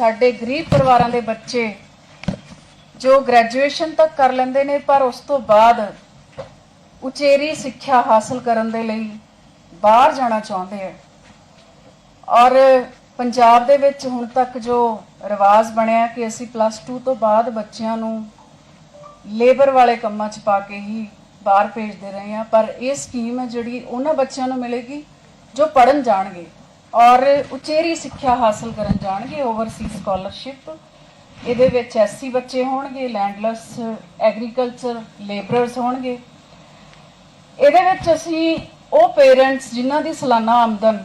ਸਾਡੇ ਗਰੀਬ ਪਰਿਵਾਰਾਂ ਦੇ ਬੱਚੇ ਜੋ ਗ੍ਰੈਜੂਏਸ਼ਨ ਤੱਕ ਕਰ ਲੈਂਦੇ ਨੇ, ਪਰ ਉਸ ਤੋਂ ਬਾਅਦ ਉਚੇਰੀ ਸਿੱਖਿਆ ਹਾਸਲ ਕਰਨ ਦੇ ਲਈ ਬਾਹਰ ਜਾਣਾ ਚਾਹੁੰਦੇ ਆ। ਔਰ ਪੰਜਾਬ ਦੇ ਵਿੱਚ ਹੁਣ ਤੱਕ ਜੋ ਰਿਵਾਜ ਬਣਿਆ ਕਿ ਅਸੀਂ ਪਲੱਸ 2 ਤੋਂ ਬਾਅਦ ਬੱਚਿਆਂ ਨੂੰ ਲੇਬਰ ਵਾਲੇ ਕੰਮਾਂ 'ਚ ਪਾ ਕੇ ਹੀ ਬਾਹਰ ਭੇਜਦੇ ਰਹੇ ਆ ਪਰ ਇਹ ਸਕੀਮ ਹੈ ਜਿਹੜੀ ਉਹਨਾਂ ਬੱਚਿਆਂ ਨੂੰ ਮਿਲੇਗੀ ਜੋ ਪੜਨ ਜਾਣਗੇ। ਔਰ ਉਚੇਰੀ ਸਿੱਖਿਆ ਹਾਸਲ ਕਰਨ ਜਾਣਗੇ ਓਵਰਸੀਜ਼ ਸਕਾਲਰਸ਼ਿਪ ਇਹਦੇ ਵਿੱਚ ਐਸਸੀ ਬੱਚੇ ਹੋਣਗੇ ਲੈਂਡਲੈਸ ਐਗਰੀਕਲਚਰ ਲੇਬਰਰਸ ਹੋਣਗੇ। ਇਹਦੇ ਵਿੱਚ ਅਸੀਂ ਉਹ ਪੇਰੈਂਟਸ ਜਿਨ੍ਹਾਂ ਦੀ ਸਾਲਾਨਾ ਆਮਦਨ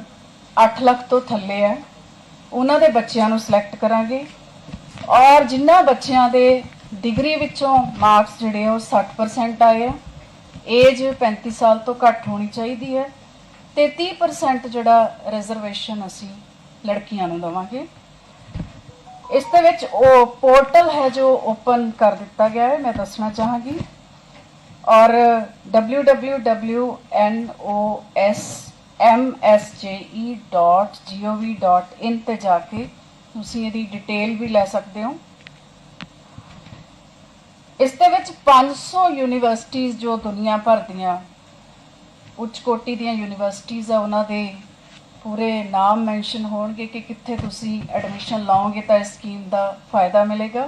8 ਲੱਖ ਤੋਂ ਥੱਲੇ ਹੈ, ਉਹਨਾਂ ਦੇ ਬੱਚਿਆਂ ਨੂੰ ਸਿਲੈਕਟ ਕਰਾਂਗੇ। ਔਰ ਜਿਨ੍ਹਾਂ ਬੱਚਿਆਂ ਦੇ ਡਿਗਰੀ ਵਿੱਚੋਂ ਮਾਰਕਸ ਜਿਹੜੇ ਆ ਉਹ 60% ਆਏ ਆ। ਏਜ 35 ਸਾਲ ਤੋਂ ਘੱਟ ਹੋਣੀ ਚਾਹੀਦੀ ਹੈ। ਤੇ 30% ਜਿਹੜਾ ਰਿਜ਼ਰਵੇਸ਼ਨ ਅਸੀਂ ਲੜਕੀਆਂ ਨੂੰ ਦਵਾਂਗੇ। ਇਸ ਦੇ ਵਿੱਚ ਉਹ ਪੋਰਟਲ ਹੈ ਜੋ ਓਪਨ ਕਰ ਦਿੱਤਾ ਗਿਆ ਹੈ, ਮੈਂ ਦੱਸਣਾ ਚਾਹਾਂਗੀ। ਔਰ www.nosmsje.gov.in ਤੇ ਜਾ ਕੇ ਤੁਸੀਂ ਇਹਦੀ ਡਿਟੇਲ ਵੀ ਲੈ ਸਕਦੇ ਹੋ। ਇਸ ਦੇ ਵਿੱਚ 500 ਯੂਨੀਵਰਸਿਟੀਆਂ ਜੋ ਦੁਨੀਆ ਭਰ ਦੀਆਂ ਉੱਚ ਕੋਟੀ ਦੀਆਂ ਯੂਨੀਵਰਸਿਟੀਆਂ ਆ, ਉਹਨਾਂ ਦੇ ਪੂਰੇ ਨਾਮ ਮੈਂਸ਼ਨ ਹੋਣਗੇ ਕਿ ਕਿੱਥੇ ਤੁਸੀਂ ਐਡਮਿਸ਼ਨ ਲਾਓਗੇ ਤਾਂ ਇਸ ਸਕੀਮ ਦਾ ਫਾਇਦਾ ਮਿਲੇਗਾ।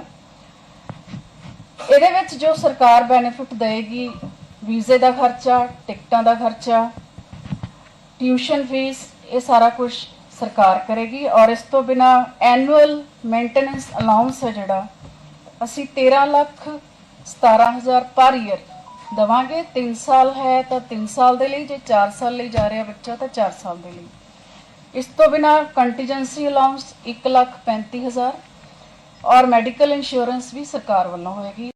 ਇਹਦੇ ਵਿੱਚ ਜੋ ਸਰਕਾਰ ਬੈਨੀਫਿਟ ਦੇਗੀ ਵੀਜ਼ੇ ਦਾ ਖਰਚਾ, ਟਿਕਟਾਂ ਦਾ ਖਰਚਾ, ਟਿਊਸ਼ਨ ਫੀਸ ਇਹ ਸਾਰਾ ਕੁਝ ਸਰਕਾਰ ਕਰੇਗੀ ਔਰ ਇਸ ਤੋਂ ਬਿਨਾ ਐਨੂਅਲ ਮੇਨਟੇਨੈਂਸ ਅਲਾਉਂਸ ਹੈ ਜਿਹੜਾ, ਅਸੀਂ 13 ਲੱਖ 17000 ਪਰ ਈਅਰ ਦਵਾਂਗੇ 3 ਸਾਲ ਹੈ ਤਾਂ 3 ਸਾਲ ਦੇ ਲਈ, ਜੇ 4 ਸਾਲ ਲਈ ਜਾ ਰਿਹਾ ਬੱਚਾ ਤਾਂ 4 ਸਾਲ ਦੇ ਲਈ। ਇਸ ਤੋਂ ਬਿਨਾ ਕੰਟੀਜੈਂਸੀ ਅਲਾਉਂਸ 1 ਲੱਖ 35000 ਔਰ ਮੈਡੀਕਲ ਇੰਸ਼ੋਰੈਂਸ ਵੀ ਸਰਕਾਰ ਵੱਲੋਂ ਹੋਏਗੀ।